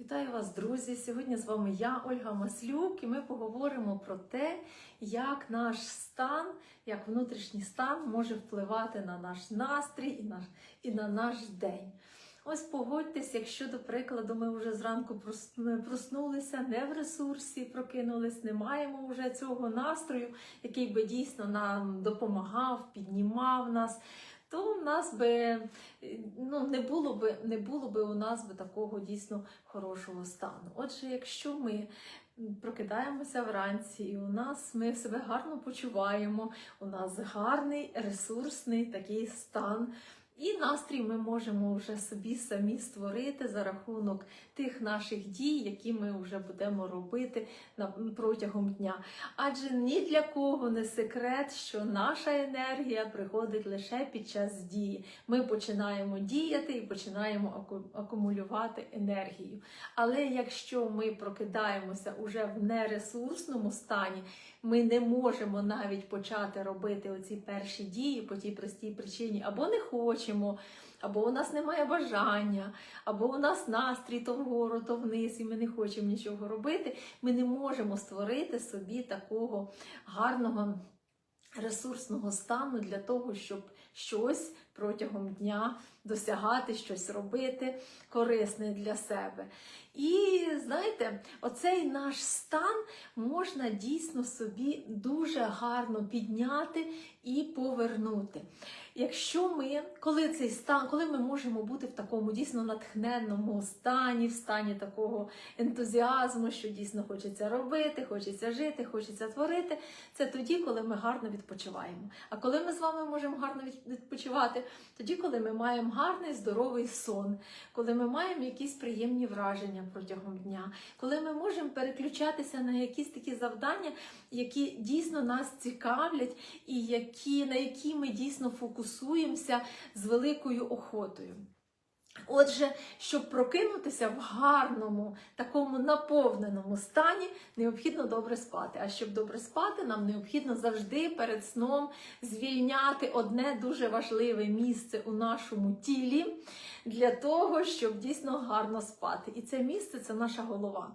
Вітаю вас, друзі! Сьогодні з вами я, Ольга Маслюк, і ми поговоримо про те, як наш стан, як внутрішній стан може впливати на наш настрій і, наш, і на наш день. Ось погодьтесь, якщо, до прикладу, ми вже зранку проснулися, не в ресурсі, прокинулись, не маємо вже цього настрою, який би дійсно нам допомагав, піднімав нас. То в нас би ну, не було би не було би у нас би такого дійсно хорошого стану. Отже, якщо ми прокидаємося вранці, і у нас ми себе гарно почуваємо, у нас гарний ресурсний такий стан. І настрій ми можемо вже собі самі створити за рахунок тих наших дій, які ми вже будемо робити протягом дня. Адже ні для кого не секрет, що наша енергія приходить лише під час дії. Ми починаємо діяти і починаємо акумулювати енергію. Але якщо ми прокидаємося уже в нересурсному стані, ми не можемо навіть почати робити оці перші дії по тій простій причині, або не хочемо, або у нас немає бажання, або у нас настрій то вгору, то вниз, і ми не хочемо нічого робити. Ми не можемо створити собі такого гарного ресурсного стану для того, щоб щось протягом дня досягати, щось робити корисне для себе. І знаєте, оцей наш стан можна дійсно собі дуже гарно підняти і повернути. Якщо ми, коли цей стан, коли ми можемо бути в такому дійсно натхненному стані, в стані такого ентузіазму, що дійсно хочеться робити, хочеться жити, хочеться творити, це тоді, коли ми гарно відпочиваємо. А коли ми з вами можемо гарно відпочивати, тоді, коли ми маємо гарний здоровий сон, коли ми маємо якісь приємні враження протягом дня, коли ми можемо переключатися на якісь такі завдання, які дійсно нас цікавлять, і які, на які ми дійсно фокусуємося з великою охотою. Отже, щоб прокинутися в гарному, такому наповненому стані, необхідно добре спати. А щоб добре спати, нам необхідно завжди перед сном звільняти одне дуже важливе місце у нашому тілі для того, щоб дійсно гарно спати. І це місце це наша голова.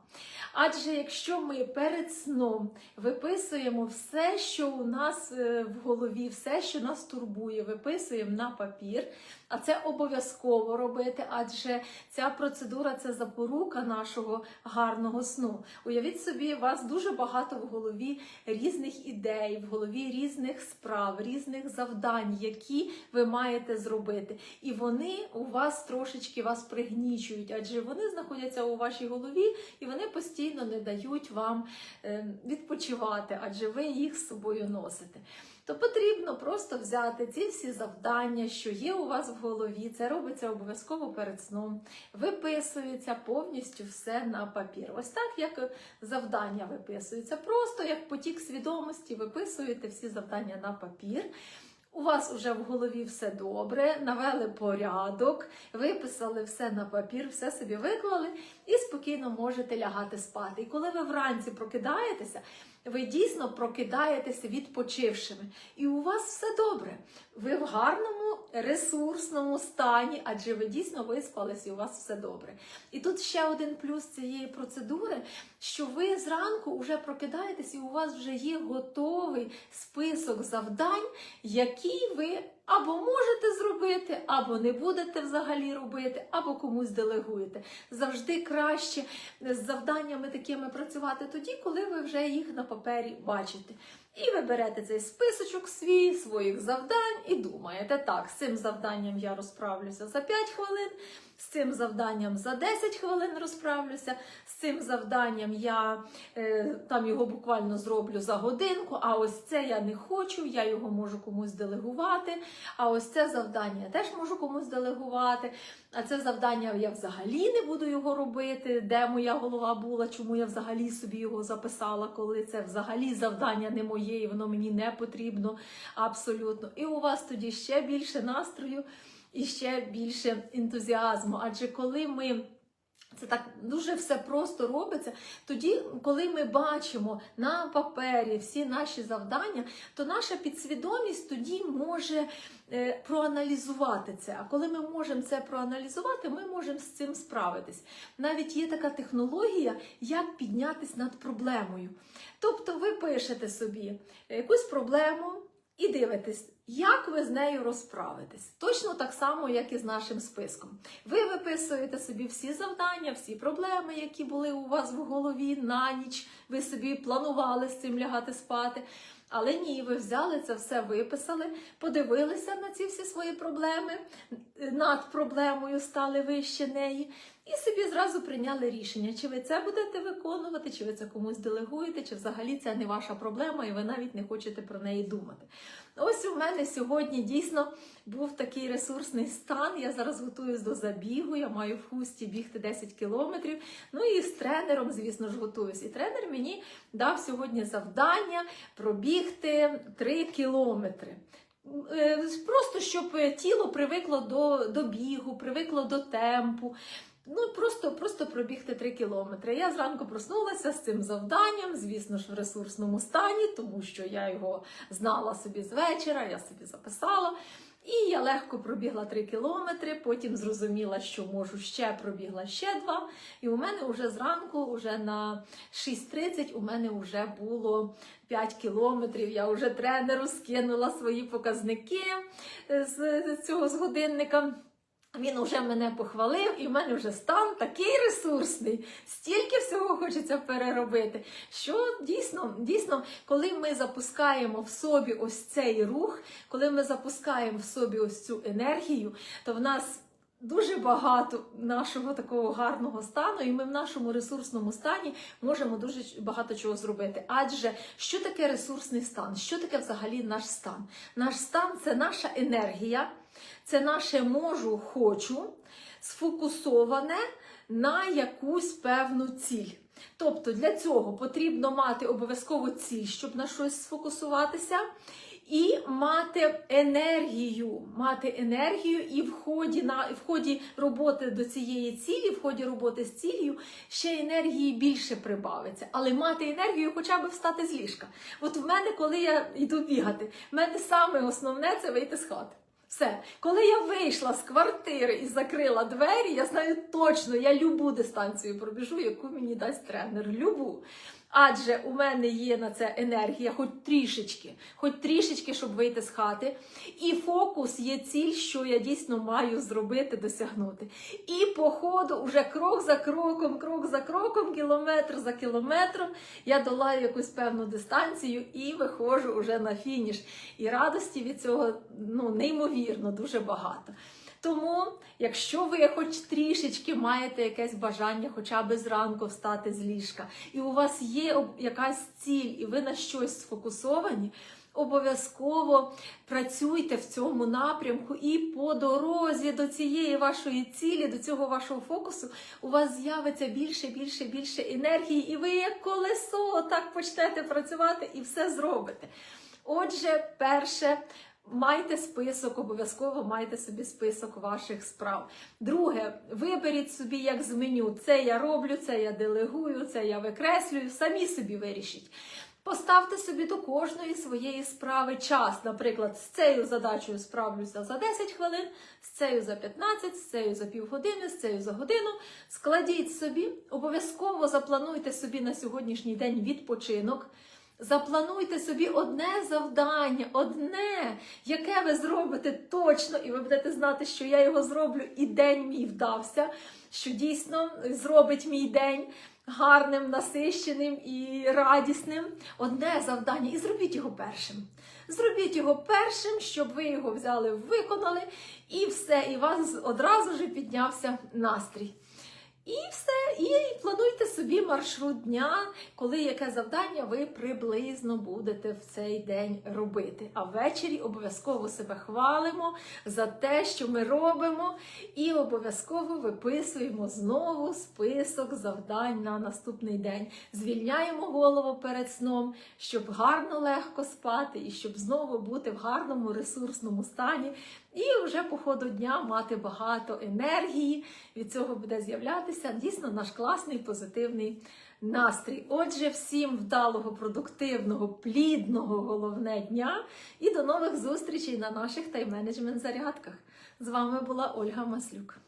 Адже якщо ми перед сном виписуємо все, що у нас е, в голові, все, що нас турбує, виписуємо на папір, а це обов'язково робити, адже ця процедура це запорука нашого гарного сну. Уявіть собі, у вас дуже багато в голові різних ідей, в голові різних справ, різних завдань, які ви маєте зробити. І вони у вас трошечки вас пригнічують, адже вони знаходяться у вашій голові і вони постійно не дають вам е, відпочивати, адже ви їх з собою носите. То потрібно просто взяти ці всі завдання, що є у вас в голові. Це робиться обов'язково перед сном. Виписується повністю все на папір. Ось так, як завдання виписуються. Просто як потік свідомості, виписуєте всі завдання на папір. У вас вже в голові все добре, навели порядок, виписали все на папір, все собі виклали і спокійно можете лягати спати. І коли ви вранці прокидаєтеся, ви дійсно прокидаєтеся відпочившими. І у вас все добре. Ви в гарному ресурсному стані, адже ви дійсно виспались і у вас все добре. І тут ще один плюс цієї процедури, що ви зранку вже прокидаєтесь, і у вас вже є готовий список завдань, які ви або можете зробити, або не будете взагалі робити, або комусь делегуєте. Завжди краще з завданнями такими працювати тоді, коли ви вже їх на папері бачите. І ви берете цей списочок свій, своїх завдань і думаєте, так, з цим завданням я розправлюся за 5 хвилин, з цим завданням за 10 хвилин розправлюся, з цим завданням я е, там його буквально зроблю за годинку, а ось це я не хочу, я його можу комусь делегувати. А ось це завдання я теж можу комусь делегувати. А це завдання я взагалі не буду його робити, де моя голова була, чому я взагалі собі його записала, коли це взагалі завдання не моє, і воно мені не потрібно абсолютно. І у вас тоді ще більше настрою і ще більше ентузіазму. Адже коли ми Це так дуже все просто робиться. Тоді, коли ми бачимо на папері всі наші завдання, то наша підсвідомість тоді може е, проаналізувати це. А коли ми можемо це проаналізувати, ми можемо з цим справитись. Навіть є така технологія, як піднятись над проблемою. Тобто, ви пишете собі якусь проблему і дивитесь. Як ви з нею розправитесь? Точно так само, як і з нашим списком. Ви виписуєте собі всі завдання, всі проблеми, які були у вас в голові на ніч. Ви собі планували з цим лягати спати. Але ні, ви взяли це все, виписали, подивилися на ці всі свої проблеми, над проблемою стали вище неї, і собі зразу прийняли рішення, чи ви це будете виконувати, чи ви це комусь делегуєте, чи взагалі це не ваша проблема, і ви навіть не хочете про неї думати. Ось у мене сьогодні дійсно був такий ресурсний стан. Я зараз готуюсь до забігу. Я маю в хусті бігти 10 кілометрів. Ну і з тренером, звісно ж, готуюсь. І тренер мені дав сьогодні завдання пробігти 3 кілометри. Е, Просто щоб тіло привикло до, до бігу, привикло до темпу. Ну, просто просто пробігти 3 кілометри. Я зранку проснулася з цим завданням, звісно ж, в ресурсному стані, тому що я його знала собі з вечора, я собі записала. І я легко пробігла 3 кілометри, потім зрозуміла, що можу ще пробігла ще два. І у мене вже зранку, вже на 6.30 у мене вже було 5 кілометрів. Я вже тренеру скинула свої показники з цього з годинника. Він уже мене похвалив, і в мене вже стан такий ресурсний, стільки всього хочеться переробити. Що дійсно, дійсно, коли ми запускаємо в собі ось цей рух, коли ми запускаємо в собі ось цю енергію, то в нас дуже багато нашого такого гарного стану, і ми в нашому ресурсному стані можемо дуже багато чого зробити. Адже що таке ресурсний стан? Що таке взагалі наш стан? Наш стан це наша енергія. Це наше можу, хочу, сфокусоване на якусь певну ціль. Тобто для цього потрібно мати обов'язково ціль, щоб на щось сфокусуватися, і мати енергію, мати енергію і в ході на в ході роботи до цієї цілі, в ході роботи з цілею ще енергії більше прибавиться. Але мати енергію, хоча б встати з ліжка. От в мене, коли я йду бігати, в мене саме основне це вийти з хати. Все, коли я вийшла з квартири і закрила двері, я знаю точно, я любу дистанцію пробіжу, яку мені дасть тренер. Любу. Адже у мене є на це енергія, хоч трішечки, хоч трішечки, щоб вийти з хати. І фокус є ціль, що я дійсно маю зробити, досягнути. І по ходу, уже крок за кроком, крок за кроком, кілометр за кілометром, я долаю якусь певну дистанцію і виходжу уже на фініш. І радості від цього ну, неймовірно, дуже багато. Тому, якщо ви хоч трішечки маєте якесь бажання, хоча б зранку встати з ліжка, і у вас є якась ціль, і ви на щось сфокусовані, обов'язково працюйте в цьому напрямку, і по дорозі до цієї вашої цілі, до цього вашого фокусу, у вас з'явиться більше, більше, більше енергії, і ви як колесо так почнете працювати і все зробите. Отже, перше. Майте список, обов'язково майте собі список ваших справ. Друге, виберіть собі як з меню. Це я роблю, це я делегую, це я викреслюю. Самі собі вирішіть. Поставте собі до кожної своєї справи час. Наприклад, з цією задачею справлюся за 10 хвилин, з цією за 15, з цією за півгодини, з цією за годину. Складіть собі, обов'язково заплануйте собі на сьогоднішній день відпочинок. Заплануйте собі одне завдання, одне, яке ви зробите точно, і ви будете знати, що я його зроблю, і день мій вдався, що дійсно зробить мій день гарним, насищеним і радісним. Одне завдання, і зробіть його першим. Зробіть його першим, щоб ви його взяли, виконали, і все, і у вас одразу ж піднявся настрій. І все, і плануйте собі маршрут дня, коли яке завдання ви приблизно будете в цей день робити. А ввечері обов'язково себе хвалимо за те, що ми робимо, і обов'язково виписуємо знову список завдань на наступний день. Звільняємо голову перед сном, щоб гарно легко спати, і щоб знову бути в гарному ресурсному стані І вже по ходу дня мати багато енергії. Від цього буде з'являтися дійсно наш класний позитивний настрій. Отже, всім вдалого, продуктивного, плідного головне дня і до нових зустрічей на наших тайм-менеджмент зарядках. З вами була Ольга Маслюк.